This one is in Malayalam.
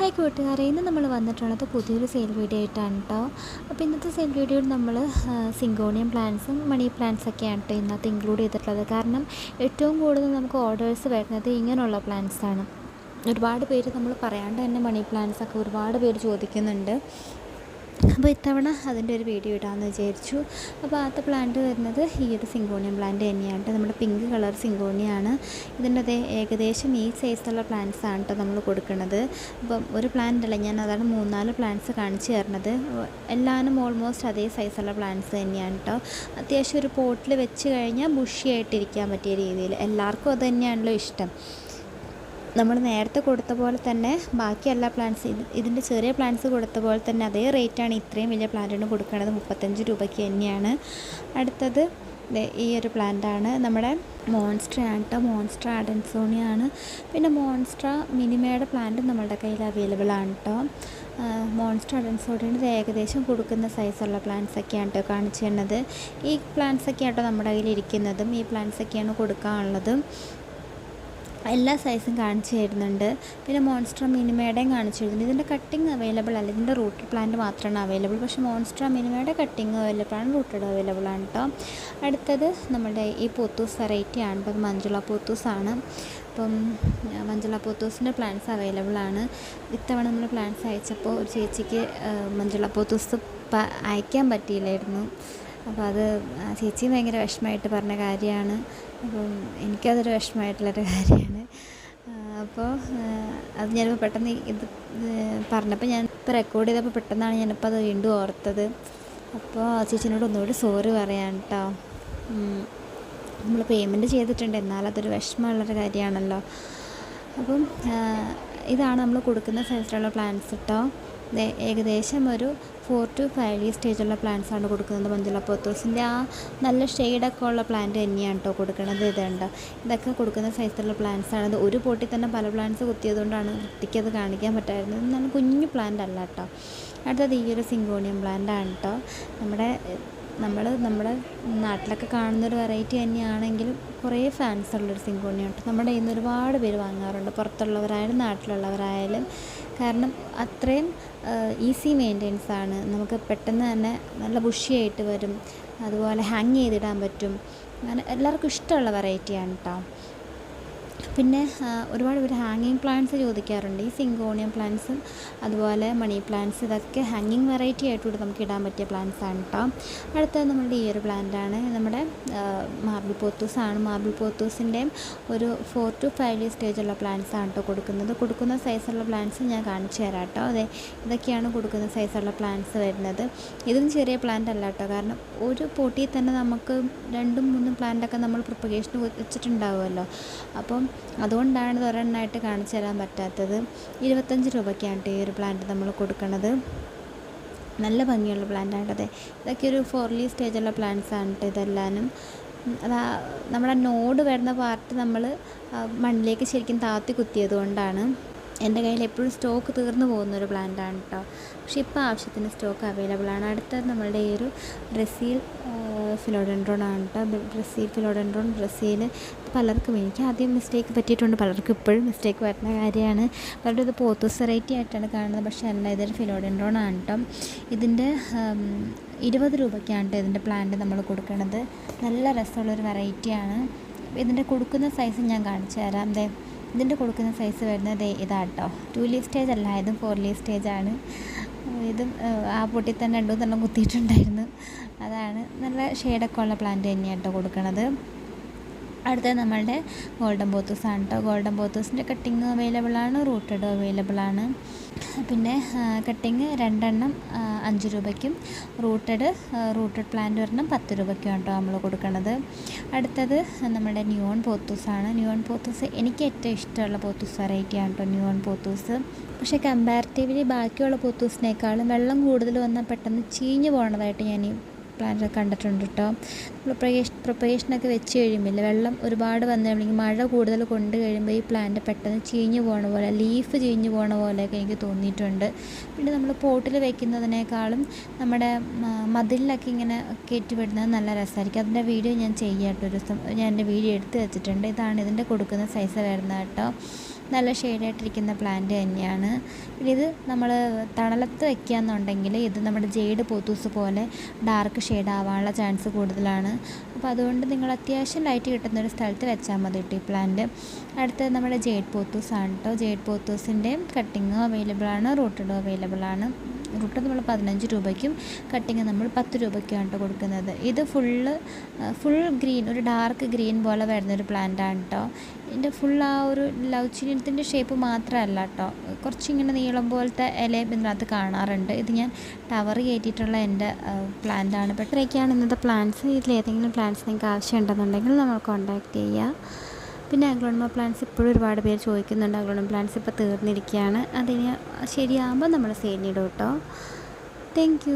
ഹായ് കൂട്ടുകാരെ ഇന്ന് നമ്മൾ വന്നിട്ടുള്ളത് പുതിയൊരു സെയിൽ വീഡിയോ ആയിട്ടാണ് കേട്ടോ അപ്പോൾ ഇന്നത്തെ സെയിൽ വീഡിയോയിൽ നമ്മൾ സിങ്കോണിയം പ്ലാന്റ്സും മണി പ്ലാന്റ്സൊക്കെയാണ് കേട്ടോ ഇന്നത്തെ ഇൻക്ലൂഡ് ചെയ്തിട്ടുള്ളത്. കാരണം ഏറ്റവും കൂടുതൽ നമുക്ക് ഓർഡേഴ്സ് വരുന്നത് ഇങ്ങനെയുള്ള പ്ലാന്റ്സാണ് ഒരുപാട് പേര് നമ്മൾ പറയാണ്ട് തന്നെ മണി പ്ലാന്റ്സൊക്കെ ഒരുപാട് പേര് ചോദിക്കുന്നുണ്ട്. അപ്പോൾ ഇത്തവണ അതിന്റെ ഒരു വീഡിയോ ഇടാമെന്ന് വിചാരിച്ചു. അപ്പോൾ ആദ്യത്തെ പ്ലാന്റ് വരുന്നത് ഈ ഒരു സിങ്കോണിയം പ്ലാന്റ് തന്നെയാണ്. നമ്മുടെ പിങ്ക് കളർ സിങ്കോണിയാണ് ഇതിന്റെ ഏകദേശം ഈ സൈസുള്ള പ്ലാന്റ്സ് ആണ് കേട്ടോ നമ്മൾ കൊടുക്കുന്നത്. അപ്പം ഒരു പ്ലാന്റ് അല്ല ഞാൻ അതാണ് മൂന്നാൽ പ്ലാന്റ്സ് കാണിച്ചു തരുന്നത് എല്ലാവരും ഓൾമോസ്റ്റ് അതേ സൈസുള്ള പ്ലാന്റ്സ് തന്നെയാണ് കേട്ടോ. അത്യാവശ്യം ഒരു പോട്ടിൽ വെച്ച് കഴിഞ്ഞാൽ ബുഷിയായിട്ടിരിക്കാൻ പറ്റിയ രീതിയിൽ. എല്ലാവർക്കും അത് തന്നെയാണല്ലോ ഇഷ്ടം. നമ്മൾ നേരത്തെ കൊടുത്ത പോലെ തന്നെ ബാക്കി എല്ലാ പ്ലാന്റ്സ് ഇതിന്റെ ചെറിയ പ്ലാന്റ്സ് കൊടുത്ത പോലെ തന്നെ അതേ റേറ്റാണ് ഇത്രയും വലിയ പ്ലാന്റിന് കൊടുക്കുന്നത് മുപ്പത്തഞ്ച് രൂപയ്ക്ക് തന്നെയാണ്. അടുത്തത് ഈ ഒരു പ്ലാന്റാണ് നമ്മുടെ മോൺസ്ട്ര ആണ് കേട്ടോ മോൺസ്ട്ര ആഡൻസോണിയാണ് പിന്നെ മോൺസ്ട്ര മിനിമയുടെ പ്ലാന്റ് നമ്മളുടെ കയ്യിൽ അവൈലബിൾ ആണ് കേട്ടോ മോൺസ്റ്റർ ഇത് ഏകദേശം കൊടുക്കുന്ന സൈസുള്ള പ്ലാന്റ്സ് ഒക്കെയാണ് കേട്ടോ കാണിച്ചു തരുന്നത്. ഈ പ്ലാന്റ്സൊക്കെയാണ് കേട്ടോ നമ്മുടെ കയ്യിൽ ഇരിക്കുന്നതും. ഈ പ്ലാന്റ്സൊക്കെയാണ് കൊടുക്കാനുള്ളത്. എല്ലാ സൈസും കാണിച്ചു തരുന്നുണ്ട്. പിന്നെ മോൺസ്ട്ര മിനിമയുടെയും കാണിച്ചു തരുന്നുണ്ട്. ഇതിന്റെ കട്ടിങ് അവൈലബിൾ അല്ല. ഇതിന്റെ റൂട്ട് പ്ലാന്റ് മാത്രമാണ് അവൈലബിൾ പക്ഷേ മോൺസ്ട്ര മിനിമയുടെ കട്ടിങ് അവൈലബിൾ ആണ് റൂട്ടഡ് അവൈലബിൾ ആണ് കേട്ടോ അടുത്തത് നമ്മുടെ ഈ പോത്തൂസ് വെറൈറ്റി ആണ്. ഇപ്പം മഞ്ജുള പോത്തൂസ് ആണ്. അപ്പം മഞ്ജുള പോത്തൂസിന്റെ പ്ലാന്റ്സ് അവൈലബിൾ ആണ്. ഇത്തവണ നമ്മൾ പ്ലാന്റ്സ് അയച്ചപ്പോൾ ഒരു ചേച്ചിക്ക് മഞ്ജുള പോത്തൂസ് അയക്കാൻ പറ്റിയില്ലായിരുന്നു. അപ്പോൾ അത് ചേച്ചി ഭയങ്കര വിഷമമായിട്ട് പറഞ്ഞ കാര്യമാണ്. അപ്പം എനിക്കതൊരു വിഷമമായിട്ടുള്ളൊരു കാര്യമാണ്. അപ്പോൾ അത് ഞാനിപ്പോൾ പെട്ടെന്ന് ഇത് പറഞ്ഞപ്പോൾ ഞാൻ ഇപ്പോൾ റെക്കോർഡ് ചെയ്തപ്പോൾ പെട്ടെന്നാണ് ഞാനിപ്പോൾ അത് വീണ്ടും ഓർത്തത്. അപ്പോൾ ചേച്ചിനോട് ഒന്നുകൂടി സോറി പറയാൻ കേട്ടോ നമ്മൾ പേയ്മെന്റ് ചെയ്തിട്ടുണ്ട്. എന്നാൽ അതൊരു വിഷമമുള്ളൊരു കാര്യമാണല്ലോ. അപ്പം ഇതാണ് നമ്മൾ കൊടുക്കുന്ന സൈസിലുള്ള പ്ലാന്റ്സ് കേട്ടോ ഏകദേശം ഒരു ഫോർ ടു ഫൈവ് ഈ സ്റ്റേജുള്ള പ്ലാന്റ്സ് ആണ് കൊടുക്കുന്നത് മഞ്ജുള പോത്തോസിന്റെ ആ നല്ല ഷെയ്ഡൊക്കെ ഉള്ള പ്ലാന്റ് തന്നെയാണ് കേട്ടോ കൊടുക്കുന്നത് ഇതുണ്ട്. ഇതൊക്കെ കൊടുക്കുന്ന സൈസിലുള്ള പ്ലാന്റ്സ് ആണ്. ഇത് ഒരു പൊട്ടി തന്നെ പല പ്ലാന്റ്സ് കുത്തിയതുകൊണ്ടാണ് കുട്ടിക്കത് കാണിക്കാൻ പറ്റായിരുന്നത് നല്ല കുഞ്ഞു പ്ലാന്റ് അല്ല കേട്ടോ അടുത്തത് ഈ ഒരു സിങ്കോണിയം പ്ലാന്റ് ആണ് കേട്ടോ നമ്മുടെ നമ്മൾ നമ്മുടെ നാട്ടിലൊക്കെ കാണുന്നൊരു വെറൈറ്റി തന്നെയാണെങ്കിലും കുറേ ഫാൻസ് ഉള്ളൊരു സിങ്കോണിയാണ് കേട്ടോ നമ്മുടെ നിന്ന് ഒരുപാട് പേര് വാങ്ങാറുണ്ട്. പുറത്തുള്ളവരായാലും നാട്ടിലുള്ളവരായാലും. കാരണം അത്രയും ഈസി മെയിന്റെനൻസ് ആണ്. നമുക്ക് പെട്ടെന്ന് തന്നെ നല്ല ബുഷിയായിട്ട് വരും. അതുപോലെ ഹാങ് ചെയ്തിടാൻ പറ്റും. അങ്ങനെ എല്ലാവർക്കും ഇഷ്ടമുള്ള വെറൈറ്റിയാണ് കേട്ടോ പിന്നെ ഒരുപാട് പേര് ഹാങ്ങിങ് പ്ലാന്റ്സ് ചോദിക്കാറുണ്ട്. ഈ സിങ്കോണിയം പ്ലാന്റ്സും അതുപോലെ മണി പ്ലാന്റ്സ് ഇതൊക്കെ ഹാങ്ങിങ് വെറൈറ്റി ആയിട്ടൂടെ നമുക്ക് ഇടാൻ പറ്റിയ പ്ലാന്റ്സ് ആണ് കേട്ടോ അടുത്തത് നമ്മുടെ ഈ ഒരു പ്ലാന്റാണ് നമ്മുടെ മാർബിൾ പോത്തൂസ് ആണ്. മാർബിൾ പോത്തൂസിന്റെയും ഒരു ഫോർ ടു ഫൈവ് സ്റ്റേജുള്ള പ്ലാന്റ്സ് ആണ് കേട്ടോ കൊടുക്കുന്നത്. കൊടുക്കുന്ന സൈസുള്ള പ്ലാന്റ്സ് ഞാൻ കാണിച്ചു തരാം കേട്ടോ അതെ ഇതൊക്കെയാണ് കൊടുക്കുന്ന സൈസുള്ള പ്ലാന്റ്സ് വരുന്നത്. ഇതും ചെറിയ പ്ലാന്റ് അല്ല കേട്ടോ കാരണം ഒരു പോട്ടിയിൽ തന്നെ നമുക്ക് രണ്ടും മൂന്നും പ്ലാന്റൊക്കെ നമ്മൾ പ്രൊപ്പഗേഷന് വെച്ചിട്ടുണ്ടാവുമല്ലോ. അപ്പം അതുകൊണ്ടാണ് ഇത് ഒരെണ്ണമായിട്ട് കാണിച്ചു തരാൻ പറ്റാത്തത്. ഇരുപത്തഞ്ച് രൂപയ്ക്കാണ് കേട്ടോ ഈ ഒരു പ്ലാന്റ് നമ്മൾ കൊടുക്കുന്നത് നല്ല ഭംഗിയുള്ള പ്ലാന്റാണത് ഇതൊക്കെ ഒരു ഫോർലി സ്റ്റേജുള്ള പ്ലാന്റ്സ് ആണ് കേട്ടോ ഇതെല്ലാനും. അതാ നമ്മുടെ നോഡ് വരുന്ന പാർട്ട് നമ്മൾ മണ്ണിലേക്ക് ശരിക്കും താത്തി കുത്തിയത് കൊണ്ടാണ്. എന്റെ കയ്യിൽ എപ്പോഴും സ്റ്റോക്ക് തീർന്നു പോകുന്ന ഒരു പ്ലാന്റാണ് കേട്ടോ പക്ഷേ ഇപ്പോൾ ആവശ്യത്തിന് സ്റ്റോക്ക് അവൈലബിൾ ആണ്. അടുത്തത് നമ്മളുടെ ഈ ഒരു ബ്രസീൽ ഫിലോഡൻഡ്രോൺ ആണ് കേട്ടോ ബ്രസീൽ ഫിലോഡൻഡ്രോൺ ബ്രസീൽ പലർക്കും എനിക്ക് ആദ്യം മിസ്റ്റേക്ക് പറ്റിയിട്ടുണ്ട്. പലർക്കും ഇപ്പോഴും മിസ്റ്റേക്ക് വരുന്ന കാര്യമാണ്. പലരും ഇത് പോത്തൂസ് വെറൈറ്റി ആയിട്ടാണ് കാണുന്നത്. പക്ഷേ അല്ല ഇതൊരു ഫിലോഡൻഡ്രോൺ ആണ് കേട്ടോ ഇതിന്റെ ഇരുപത് രൂപയ്ക്കാണ് കേട്ടോ ഇതിന്റെ പ്ലാന്റ് നമ്മൾ കൊടുക്കുന്നത് നല്ല രസമുള്ളൊരു വെറൈറ്റിയാണ് ഇതിന്റെ കൊടുക്കുന്ന സൈസ് ഞാൻ കാണിച്ചു തരാം ദേ. ഇതിന്റെ കൊടുക്കുന്ന സൈസ് വരുന്നത് ഇതാട്ടോ. ടു ലീഫ് സ്റ്റേജ് അല്ല ഇതും ഫോർ സ്റ്റേജ് ആണ്. ഇതും ആ പൊട്ടി തന്നെ രണ്ടു തന്നെ കുത്തിയിട്ടുണ്ടായിരുന്നു. അതാണ് നല്ല ഷെയ്ഡൊക്കെ ഉള്ള പ്ലാന്റ് തന്നെയാണ് കേട്ടോ കൊടുക്കണത്. അടുത്തത് നമ്മളുടെ ഗോൾഡൻ ബോത്തൂസ് ആണ് കേട്ടോ ഗോൾഡൻ ബോത്തൂസിന്റെ കട്ടിങ് അവൈലബിൾ ആണ് റൂട്ടഡ് അവൈലബിൾ ആണ്. പിന്നെ കട്ടിങ് രണ്ടെണ്ണം അഞ്ച് രൂപയ്ക്കും. റൂട്ടഡ് റൂട്ടഡ് പ്ലാന്റ് ഒരെണ്ണം പത്ത് രൂപയ്ക്കും കേട്ടോ നമ്മൾ കൊടുക്കുന്നത് അടുത്തത് നമ്മുടെ ന്യൂൺ ആണ്. ന്യൂൺ പോത്തൂസ് എനിക്ക് ഏറ്റവും ഇഷ്ടമുള്ള പോത്തൂസ് വെറൈറ്റിയാണ് കേട്ടോ ന്യൂൺ പോത്തൂസ് പക്ഷേ കമ്പാരിറ്റീവ്ലി ബാക്കിയുള്ള പോത്തൂസിനേക്കാളും വെള്ളം കൂടുതൽ വന്നാൽ പെട്ടെന്ന് ചീഞ്ഞു പോകണതായിട്ട് ഞാൻ പ്ലാന്റ് കണ്ടിട്ടുണ്ട് കേട്ടോ നമ്മൾ പ്രൊപ്പഗേഷൻ പ്രൊപ്പഗേഷനൊക്കെ വെച്ച് കഴിയുമ്പോൾ വെള്ളം ഒരുപാട് വന്നു കഴിയുമ്പോൾ മഴ കൂടുതൽ കൊണ്ട് കഴിയുമ്പോൾ ഈ പ്ലാന്റ് പെട്ടെന്ന് ചീഞ്ഞു പോകണ പോലെ ലീഫ് ചീഞ്ഞു പോകണ പോലെയൊക്കെ എനിക്ക് തോന്നിയിട്ടുണ്ട്. പിന്നെ നമ്മൾ പോട്ടിൽ വെക്കുന്നതിനേക്കാളും നമ്മുടെ മതിലിലൊക്കെ ഇങ്ങനെ കയറ്റി വിടുന്നത് നല്ല രസമായിരിക്കും അതിന്റെ വീഡിയോ ഞാൻ ചെയ്യാം കേട്ടോ ഒരു ദിവസം ഞാൻ എന്റെ വീഡിയോ എടുത്ത് വെച്ചിട്ടുണ്ട്. ഇതാണ് ഇതിന്റെ കൊടുക്കുന്ന സൈസ് വരുന്നത് കേട്ടോ. നല്ല ഷെയ്ഡായിട്ടിരിക്കുന്ന പ്ലാന്റ് തന്നെയാണ്. പിന്നെ ഇത് നമ്മൾ തണലത്ത് വെക്കുകയെന്നുണ്ടെങ്കിൽ ഇത് നമ്മുടെ ജെയ്ഡ് പോത്തൂസ് പോലെ ഡാർക്ക് ഷെയ്ഡ് ആവാനുള്ള ചാൻസ് കൂടുതലാണ്. അപ്പോൾ അതുകൊണ്ട് നിങ്ങൾ അത്യാവശ്യം ലൈറ്റ് കിട്ടുന്ന ഒരു സ്ഥലത്ത് വെച്ചാൽ മതി കേട്ടോ ഈ പ്ലാന്റ് അടുത്തത് നമ്മുടെ ജേഡ് പോത്തൂസ് ആണ് കേട്ടോ ജേഡ് പോത്തൂസിന്റെയും കട്ടിങ്ങും അവൈലബിൾ ആണ് റൂട്ടഡും അവൈലബിൾ ആണ്. റൂട്ട് നമ്മൾ പതിനഞ്ച് രൂപയ്ക്കും കട്ടിങ് നമ്മൾ പത്ത് രൂപയ്ക്കാണ് കേട്ടോ കൊടുക്കുന്നത്. ഇത് ഫുള്ള് ഫുൾ ഗ്രീൻ ഒരു ഡാർക്ക് ഗ്രീൻ പോലെ വരുന്നൊരു പ്ലാന്റ് ആണ് കേട്ടോ ഇതിന്റെ ഫുൾ ആ ഒരു ലവ് ചിഹ്നത്തിന്റെ ഷേപ്പ് മാത്രമല്ല കേട്ടോ കുറച്ചിങ്ങനെ നീളം പോലത്തെ ഇല ഇതിനകത്ത് കാണാറുണ്ട്. ഇത് ഞാൻ ടവർ കയറ്റിയിട്ടുള്ള എന്റെ പ്ലാന്റ് ആണ്. ഇപ്പോൾ ഇത്രയൊക്കെയാണ് ഇന്നത്തെ പ്ലാന്റ്സ് ഇതിൽ ഏതെങ്കിലും പ്ലാന്റ്സ് നിങ്ങൾക്ക് ആവശ്യമുണ്ടെന്നുണ്ടെങ്കിൽ നമ്മൾ കോൺടാക്റ്റ് ചെയ്യുക പിന്നെ അഗ്ലോണമ പ്ലാന്റ്സ് ഇപ്പോഴും ഒരുപാട് പേര് ചോദിക്കുന്നുണ്ട്. അഗ്ലോണമ പ്ലാന്റ്സ് ഇപ്പോൾ തീർന്നിരിക്കുകയാണ് അതിന് ശരിയാകുമ്പോൾ നമ്മൾ സെയിലിടും കേട്ടോ. താങ്ക്